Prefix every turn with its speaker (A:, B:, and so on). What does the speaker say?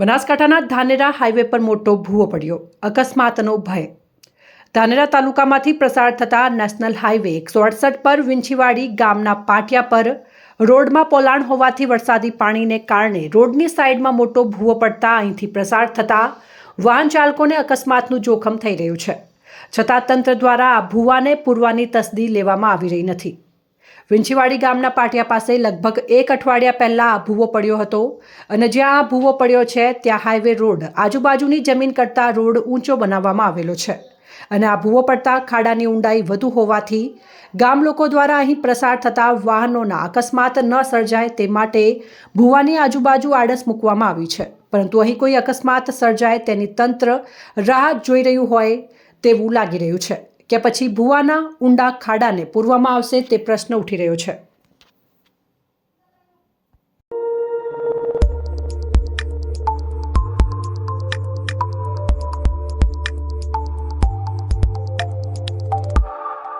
A: બનાસકાંઠાના ધાનેરા હાઈવે પર મોટો ભૂવો પડ્યો. અકસ્માતનો ભય. ધાનેરા તાલુકામાંથી પ્રસાર થતા નેશનલ હાઈવે એકસો અડસઠ પર વિંછીવાડી ગામના પાટિયા પર રોડમાં પોલાણ હોવાથી વરસાદી પાણીને કારણે રોડની સાઈડમાં મોટો ભૂવો પડતા અહીંથી પ્રસાર થતા વાહન ચાલકોને અકસ્માતનું જોખમ થઈ રહ્યું છે. છતાં તંત્ર દ્વારા આ ભૂવાને પૂરવાની તસદી લેવામાં આવી રહી નથી. વિંછીવાડી ગામના પાટિયા પાસે લગભગ એક અઠવાડિયા પહેલાં આ ભૂવો પડ્યો હતો અને જ્યાં આ ભૂવો પડ્યો છે, ત્યાં હાઈવે રોડ આજુબાજુની જમીન કરતાં રોડ ઊંચો બનાવવામાં આવેલો છે. અને આ ભૂવો પડતા ખાડાની ઊંડાઈ વધુ હોવાથી ગામ લોકો દ્વારા અહીં પ્રસાર થતા વાહનોના અકસ્માત ન સર્જાય તે માટે ભૂવાની આજુબાજુ આડસ મૂકવામાં આવી છે. પરંતુ અહીં કોઈ અકસ્માત સર્જાય તેની તંત્ર રાહ જોઈ રહ્યું હોય તેવું લાગી રહ્યું છે. કે પછી ભુવાના ઊંડા ખાડાને પૂરવામાં આવશે તે પ્રશ્ન ઉઠી રહ્યો છે.